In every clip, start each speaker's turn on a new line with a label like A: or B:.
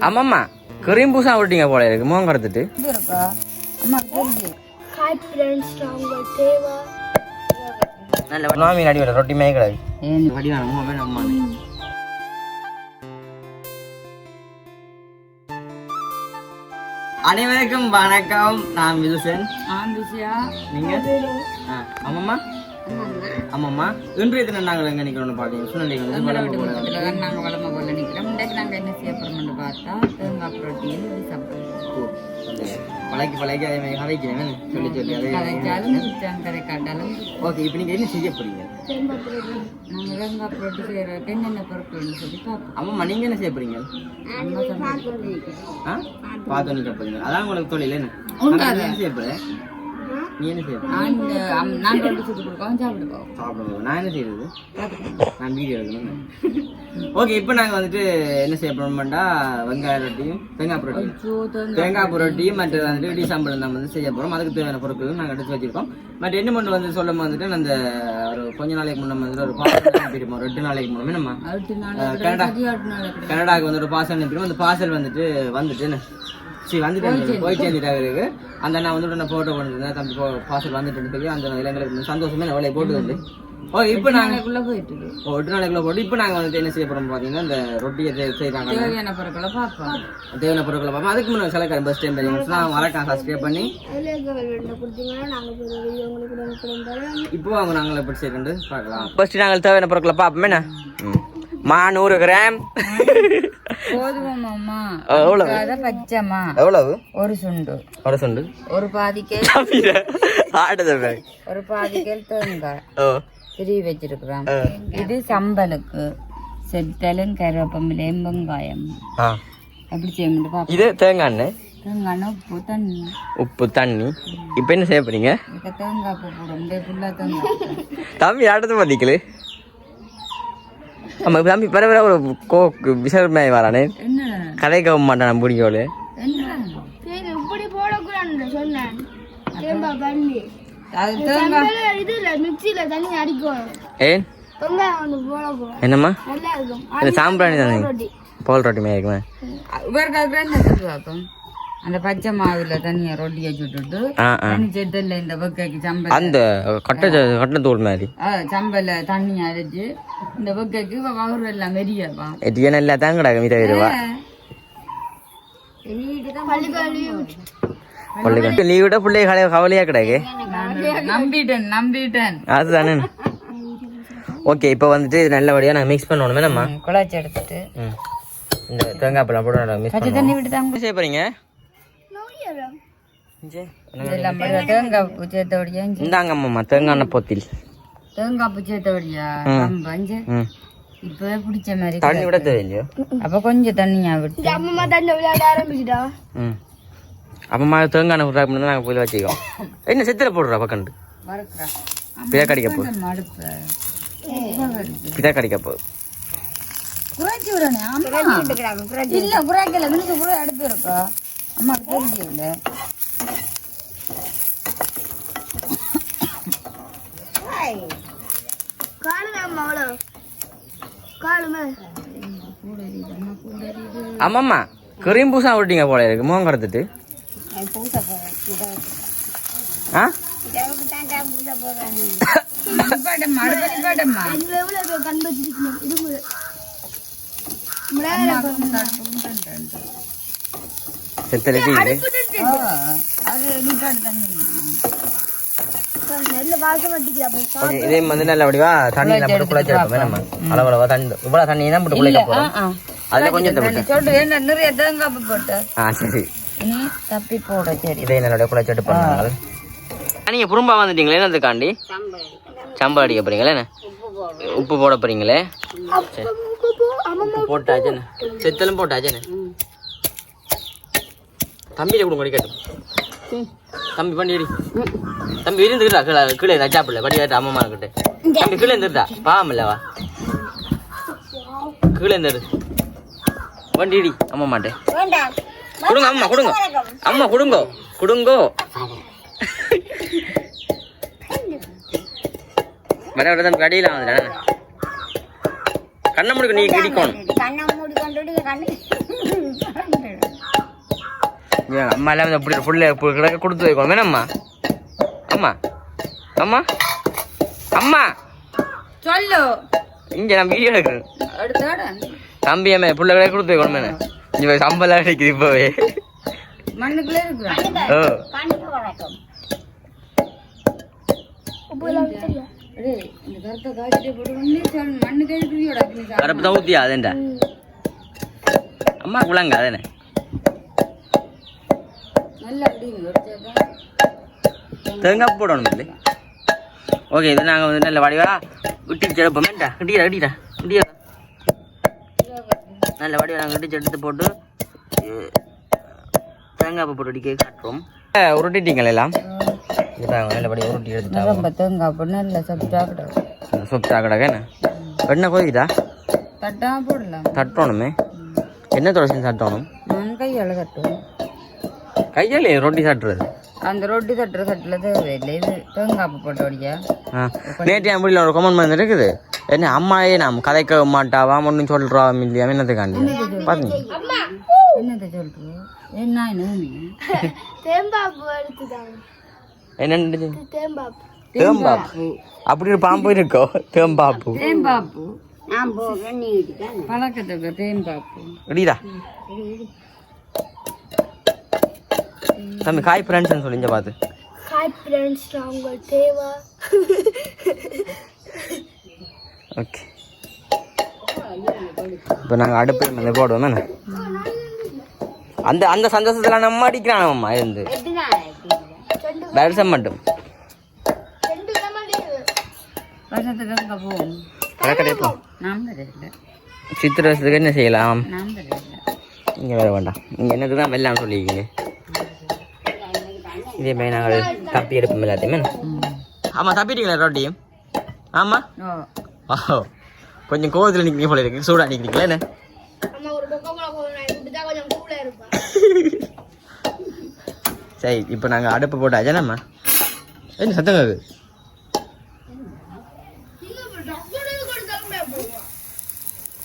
A: ஆமாம்மா கிரீம் பூசா விட்டீங்க போல இருக்கு முகம் நல்ல மாமி அடி விட ரொட்டி மூணு பேர் அம்மா. அனைவருக்கும் வணக்கம். நான் நீங்க? ஆ, ஆமாம்மா ஆமாம்மா. இன்றைய தினம் நாங்கள் எங்க நிக்கிறோம்னு பாத்தீங்க சுனண்டிகள்
B: எங்களை விட்டு பக்கத்துல தான் நாங்க வளம கொள்ள நிக்கிறோம். இன்றைக்கு நாங்க என்ன செய்ய போறோம்னு பார்த்தா தேங்காய் புரோட்டீன் இது சாப்பிடுறோம்
A: பழைக்கு பழைக்கு அதே மாதிரி கதைக்கிறேன் சொல்லி சொல்லி அதே
B: கதைச்சாலும் கதை காட்டாலும்.
A: ஓகே இப்போ நீங்க என்ன செய்ய போறீங்க?
B: நாங்க தேங்காய் புரோட்டி என்னென்ன பொருட்கள்னு சொல்லி பார்ப்போம்.
A: ஆமாம்மா நீங்க என்ன செய்ய
B: சொன்னாங்க
A: ஆ? பார்த்து நிக்க போறீங்க. அதான் உங்களுக்கு தொழில் என்ன?
B: உண்டாது.
A: ஆனா, நீ என்ன செய்ய போற நீ என்ன
B: நான் ரொட்டி சுட்டு கொடுக்கோம் சாப்பிடுவோம்
A: சாப்பிடுவோம் நான் என்ன செய்யறது நான் வீடியோ எடுக்கணும் ஓகே இப்போ நாங்கள் வந்துட்டு என்ன செய்ய போறோம்டா வெங்காய ரொட்டியும் தேங்காய் புரோட்டியும்.
B: தேங்காய்
A: புரோட்டியும் மற்ற வந்துட்டு இடி சாம்பல் நம்ம வந்து செய்ய போகிறோம் அதுக்கு தேவையான பொருட்கள் நாங்கள் எடுத்து வச்சிருக்கோம். பட் என்ன மட்டும் வந்து சொல்லும் வந்துட்டு அந்த ஒரு கொஞ்ச நாளைக்கு முன்னே வந்துட்டு ஒரு பாசல் ரெண்டு நாளைக்கு முன்னே நம்ம கனடா கனடாவுக்கு வந்து ஒரு பார்சல் அனுப்பிடுவோம் அந்த பார்சல் வந்துட்டு வந்துட்டு சரி வந்துட்டு போய் சேர்ந்துட்டாங்க இருக்கு அந்த நான் வந்துட்டு நான் போட்டோ பண்ணிருந்தேன் தம்பி பார்சல் வந்துட்டு சொல்லி அந்த இளைஞர்களுக்கு சந்தோஷமே நான் வேலையை போட்டு வந்து ஓ இப்போ நாங்கள்
B: போயிட்டு
A: ஓ எட்டு நாளைக்குள்ள போட்டு இப்போ நாங்கள் வந்துட்டு என்ன செய்ய போகிறோம் பார்த்தீங்கன்னா இந்த ரொட்டியை செய்- செய்றாங்க
B: தேவையான பொருட்களை பார்ப்போம்.
A: தேவையான பொருட்களை பார்ப்போம். அதுக்கு முன்னாடி செலக்கார பஸ் டைம் நான் வரக்கான் சப்ஸ்கிரைப் பண்ணி. இப்போ அவங்க நாங்கள் எப்படி செய்யறது? பார்க்கலாம். ஃபர்ஸ்ட் நாங்கள் தேவையான பொருட்களை பார்ப்போமே என்ன? மா நூறு கிராம்.
B: போதுமா அம்மா
A: எவ்வளவு?
B: பச்சைமா
A: எவ்வளவு?
B: ஒரு சுண்டு.
A: ஒரு சொண்டு?
B: ஒரு பாதிக்கே
A: ஆடுது
B: ஒரு பாதிக்கல் தேங்காய்.
A: ஓ.
B: திரி வச்சிருக்கிறோம் இது சம்பலுக்கு செத்தலும் கருவேப்பமிலையும் வெங்காயம்
A: ஆ.
B: எப்படி செய்யணும்
A: இது தேங்காய் எண்ணெய்?
B: தேங்காய் உப்பு தண்ணி.
A: உப்பு தண்ணி. இப்போ என்ன செய்ய போறீங்க?
B: தேங்காய் பூ போடும் தேங்காய்.
A: தம்பி ஆட்டத்தை பண்ணிக்கலு ஆமா தம்பி பரவ ஒரு கோக்கு விசர்மாய் வரானே.
B: என்ன?
A: கதை கவ மாட்டான்
C: சரி இப்படி போடக்கூடாதுன்னு சொன்னேன். போடக்கூடாது
A: என்னம்மா?
C: நல்லா இருக்கும்.
A: இது சாம்பிராணி தானே?
C: ரொட்டி
A: பால் ரொட்டி மாதிரி இருக்குமா.
B: அந்த பச்சை மாவுல தண்ணியை ரொட்டியை சுட்டுட்டு
A: ஆ ஆ.
B: தண்ணி செட்டில் இந்த வெக்கைக்கு சம்பல்
A: அந்த கட்டை கட்டை தூள் மாதிரி.
B: சம்பல தண்ணி அரைச்சு இந்த வெக்கைக்கு வகுறு எல்லாம் வெறியப்பா
A: இது நல்லா தான் கிடக்கு மீத வருவா லீவ் விட பிள்ளைங்க கவலை கவலையா கிடக்கு?
B: நம்பிட்டேன் நம்பிட்டேன்.
A: அதுதானே. ஓகே இப்போ வந்துட்டு இது நல்லபடியாக நான் மிக்ஸ் பண்ணணுமே நம்ம
B: குழாச்சி எடுத்துட்டு.
A: இந்த தேங்காய் பழம் போட்டு மிக்ஸ்
B: தண்ணி விட்டு தாங்க
A: செய்ய போறீங்க?
B: போடுவா. தேங்காய்
A: எண்ணெய் பொத்தில்.
B: தேங்காய் பூ சேர்த்தபடியா? கம்பஞ்சு
A: ம்.
B: இப்பவே பிடிச்ச மாதிரி
A: தண்ணி விட தேவையில்லையோ?
B: அப்ப கொஞ்சம் தண்ணியா விட்டு.
C: அம்மா தண்ணி விளையாட ஆரம்பிச்சிட்டா.
A: தேங்காய் எண்ணெய் போய் வச்சுக்கோம் என்ன செத்துல போடுறா பக்கண்டு பிதா கடிக்க போ.
B: மடுப்பு.
A: பிதா கடிக்க போ.
B: குறைச்சி விடணே அம்மா. இல்ல குறைக்கல. மினுக்கு கூட அடுப்பு இருக்கா? அம்மா
C: காலுமே
A: ஆமாம்மா கிரீம் பூசா விட்டீங்க போல இருக்கு முகம் கறந்துட்டு ஆ
B: நிப்பாட்டம்மா
C: வச்சிருக்கணும் இது நல்ல
A: இதே வந்து நல்ல வடிவா தண்ணி எல்லாம் போட்டு குழைச்சி எடுப்போம் நம்ம. அளவளவா தண்ணி இவ்வளோ தண்ணி தான் போட்டு குழைக்க போகிறோம் அதில் கொஞ்சம்
B: நிறைய தேங்காய் போட்டு.
A: ஆ சரி.
B: நீ தப்பி போட சரி.
A: இதே என்னோட குழைச்சி எடுப்பாங்க நீங்கள். புறம்பா வந்துட்டீங்களே என்னதுக்காண்டி சம்பா அடிக்க போறீங்களே என்ன? உப்பு போட போறீங்களே? சரி. உப்பு போட்டாச்சுன்னு செத்தலும் போட்டாச்சுன்னு தம்பியில கொடுங்க அடிக்கட்டும் தம்பி பண்ணி அடி தம்பி இருந்துக்கிட்டா கீழே கீழே நச்சாப்பில்ல படி கேட்ட அம்மா கிட்ட. தம்பி கீழே இருந்துட்டா பாவம் இல்லவா கீழே இருந்துடு வண்டி இடி அம்மா மாட்டேன் கொடுங்க அம்மா கொடுங்க. அம்மா கொடுங்கோ. கொடுங்கோ. வர வர தான் கடையில் வந்துட்டேன் கண்ணை முடிக்க நீ கிடிக்கணும். அம்மா எல்லாம் இப்படி புள்ள கிடக்க கொடுத்து வைக்கணும் வேணாம்மா அம்மா. அம்மா. அம்மா.
B: சொல்லு.
A: இங்க நான் வீடியோ எடுக்கிறேன். தம்பி அம்மா புள்ள கிடக்க கொடுத்து வைக்கணும் வேணா இவ சம்பளம் அடிக்குது இப்பவே.
B: மண்ணுக்குள்ளே
A: ஓ. கரப்பு தான் ஊத்தியா அதேண்டா. அம்மா குழங்க அதேனே.
B: நல்லா
A: தேங்காய் போடணும் இல்லை? ஓகே இது நாங்கள் வந்து நல்ல வடிவா விட்டு செடுப்போம் வேண்டா கிட்டியா கிட்டியா கிட்டியா நல்ல வடிவா நாங்கள் விட்டு எடுத்து போட்டு தேங்காய் பூ போட்டு அடிக்க காட்டுறோம். உருட்டிட்டீங்களா எல்லாம்? இது பாருங்க நல்ல வடிவா உருட்டி எடுத்துட்டாங்க
B: ரொம்ப தேங்காய் போட்டு நல்லா சாப்பிட்டா
A: சொப்டா கிடக்க. என்ன? என்ன கொதிக்குதா?
B: தட்டா போடலாம்.
A: தட்டணுமே.
B: கையால்
A: கையாலே ரொட்டி சாட்டுறது?
B: அந்த ரொட்டி தட்டுற தட்டில் தேவையில்லை இது தேங்காய் பூ போட்ட ஒடியா
A: ஆ. நேற்று என் வீட்டில் ஒரு கமெண்ட் வந்து இருக்குது. என்ன அம்மாயே நாம் கதைக்க மாட்டாவா ஒன்றும் சொல்கிறா இல்லையா என்னத்துக்காண்டி? பாருங்க.
B: என்னத்தை சொல்றோம் என்ன என்ன
C: தேம்பாப்பு எடுத்துட்டாங்க
A: என்னன்னு
C: தேம்பாப்பு
A: தேம்பாப்பு அப்படி ஒரு பாம்பு இருக்கோ? தேம்பாப்பு.
B: தேம்பாப்பு. நான் போகிறேன் நீ பழக்கத்துக்கு தேம்பாப்பு.
A: தம்பி காய் ஃப்ரெண்ட்ஸ்னு சொல்லி இங்க பார்த்து
C: ஹாய் ஃப்ரெண்ட்ஸ் நான் உங்கள் தேவா.
A: ஓகே. இப்போ நாங்கள் அடுப்பு மேலே போடுவோம் என்ன? அந்த அந்த சந்தோஷத்தில் நம்ம அடிக்கிறான் அம்மா இருந்து. வருஷம் மட்டும்.
C: ரெண்டு கிழமை
B: வருஷத்துக்கு
A: என்ன செய்யலாம்? இங்கே வேற வேண்டாம். நீங்கள் எனக்கு தான் வெள்ளான்னு சொல்லியிருக்கீங்க இதே மாதிரி நாங்கள் தப்பி எடுப்போம் எல்லாத்தையுமே. ஆமாம் தப்பிட்டீங்களா ரொட்டியும் ஆமாம்
B: ஓ
A: கொஞ்சம் கோவத்தில் நிற்கிறீங்க போல இருக்கு. சூடாக நிற்கிறீங்களா என்ன? சரி இப்போ நாங்கள் அடுப்பு போட்டாச்சா நம்ம என்ன சத்தம் அது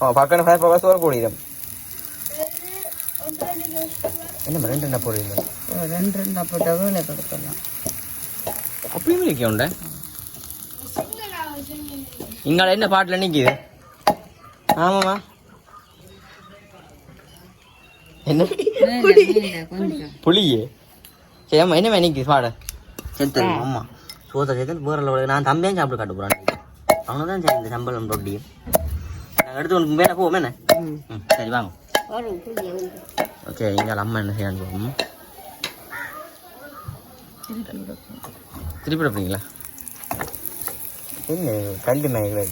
A: ஓ பக்கம் ஃபைவ் பக்கம் சோறு போடுகிறோம் என்ன ரெண்டு என்ன போடுறீங்க
B: ஓ, ரெண்டு ரெண்டா போட்ட வேலை கொடுக்கலாம்
A: அப்படியும் நிற்க உண்ட? இங்கால என்ன பாட்டில் நிற்கிது ஆமாம்மா. என்ன? புளியே? சரி அம்மா என்ன நிற்கிது பாட சரி அம்மா? சோத்த சேர்த்து போரில் நான் தம்பியும் சாப்பிட்டு காட்ட போகிறான் அவனு தான் சரி இந்த சம்பளம் ரொட்டியும் நாங்கள் எடுத்து உனக்கு மேலே போவோம் என்ன? ம் சரி வாங்க. ஓகே இங்கே அம்மா என்ன செய்யணும் போவோம் திருப்பி எடுப்பீங்களா என்ன கல்வி மேய்கள்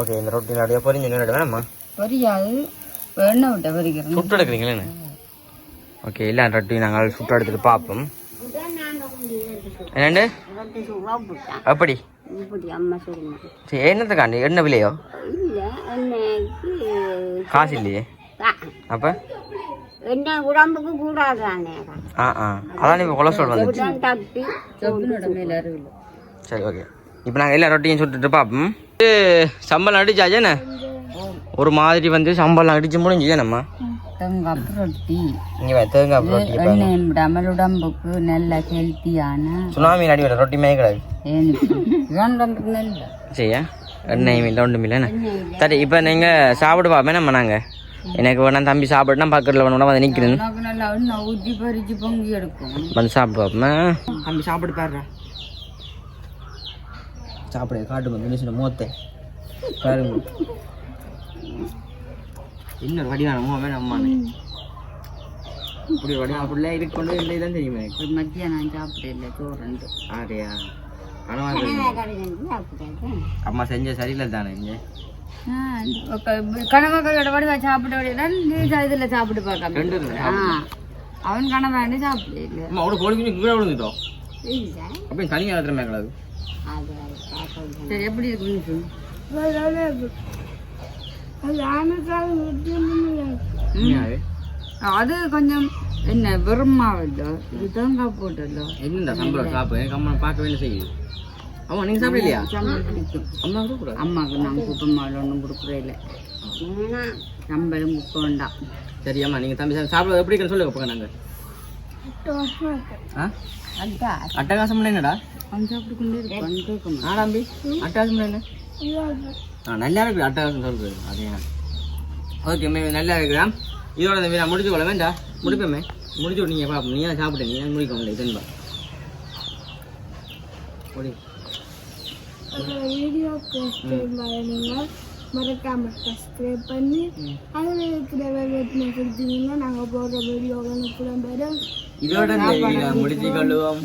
A: ஓகே இந்த ரொட்டி அப்படியே பொரிஞ்சு நின்று வேணாம்மா
B: பொரியாது எண்ணெய் விட்ட பொரிக்கிறேன்
A: சுட்டு எடுக்கிறீங்களே என்ன? ஓகே இல்லை ரொட்டி நாங்கள் சுட்டு எடுத்துட்டு பார்ப்போம். என்னண்டு? அப்படி.
B: இப்படி அம்மா சொல்லுங்க.
A: சரி என்னத்துக்காண்டி என்ன விலையோ?
B: இல்லை
A: காசு இல்லையே? அப்போ?
B: எண்ணெய் உடம்புக்கு கூடாதானே?
A: ஆ ஆ. அதான் இப்போ கொலஸ்ட்ரால் வந்துச்சு
B: தப்பி?
A: சரி ஓகே இப்போ நாங்கள் எல்லா ரொட்டியும் சுட்டுட்டு பார்ப்போம் சம்பளம் அடிச்சாச்சே என்ன? ஒரு மாதிரி வந்து சம்பளம் அடிச்சு முடிஞ்சு நம்ம
B: தேங்காய் ரொட்டி
A: இங்கே தேங்காய் ரொட்டி பாருங்க.
B: எண்ணெய் விடாமல் உடம்புக்கு நல்ல ஹெல்த்தியான
A: சுனாமி அடி வர ரொட்டி மேய்க்கிறாரு
B: உடம்புக்கு நல்ல?
A: சரியா? எண்ணெய் இல்லை ஒன்றும் இல்லைண்ணே சரி இப்போ நீங்கள் சாப்பிடு பார்ப்பேன் நம்ம நாங்கள் எனக்கு வேணா தம்பி சாப்பிடுனா பக்கத்தில் வேணும் வந்து நிற்கிறேன்
B: ஊற்றி பறிச்சு பொங்கி எடுக்கும்.
A: வந்து சாப்பிட்டு பார்ப்பேன் தம்பி சாப்பிடு பாருடா. சாப்பிடு காட்டு வந்து சின்ன மூத்தை. பாருங்க. இன்னொரு வடிவான மூவமே நம்மானே இப்படி வடிவம் அப்படிலாம் இருக்கு கொண்டு இல்லை தான் தெரியுமே.
B: ஒரு மத்தியானம் சாப்பிடல சோறுண்டு
A: ஆரியா அம்மா செஞ்ச சரியில்லை தானே இங்கே?
B: கணவர்களோட வடிவா சாப்பிட வடிதான் இதில் சாப்பிட்டு. ஆ அவன் கணவாண்டு சாப்பிட இல்லை.
A: அம்மா அவ்வளோ பொழுது கீழே விழுந்துட்டோம். அப்படியே தனியாக இடத்துல மேக்கலாது
B: சரி எப்படி இருக்கு.
C: அது
B: கொஞ்சம் என்ன வெறுமாவல்லோ இது? தேங்காய் போட்டல்லோ
A: என்னடா சம்பளம் சாப்பிடு எனக்கு அம்மா பார்க்க வேண்டிய செய்யுது. அம்மா நீங்கள் சாப்பிடலையா?
B: பிடிக்கும்.
A: அம்மா கூட
B: அம்மாவுக்கு நாங்கள் குப்பமாவில் ஒன்றும் கொடுக்குறே இல்லை நம்மளும் குப்பை வேண்டாம்.
A: சரி அம்மா நீங்கள் தம்பி சாப்பிட எப்படி சொல்லுங்க போங்க
B: நாங்கள்
A: அட்டகாசம் என்னடா?
B: அவன் சாப்பிட்டு கொண்டே இருக்கான் கேட்கணும்
A: ஆடாம்பி அட்டகாசம் என்ன? ஆ நல்லா இருக்கு அட்டகாசம் சொல்றது. அதே ஓகே மே நல்லா இருக்குதா இதோட இந்த நான் முடிச்சு கொள்ள வேண்டா முடிப்பேமே முடிச்சு விட்டு நீங்கள் பாப்போம். நீ சாப்பிட்டு நீ முடிக்க முடியல தென்பா முடி
C: வீடியோக்கு மறக்காம சப்ஸ்கிரைப் பண்ணி அதில் இருக்கிற வெல்வெட்டினை கொடுத்தீங்கன்னா நாங்கள் போடுற வீடியோ உடனுக்குடன் வரும்
A: இதோட முடிச்சு கொள்ளுவோம்.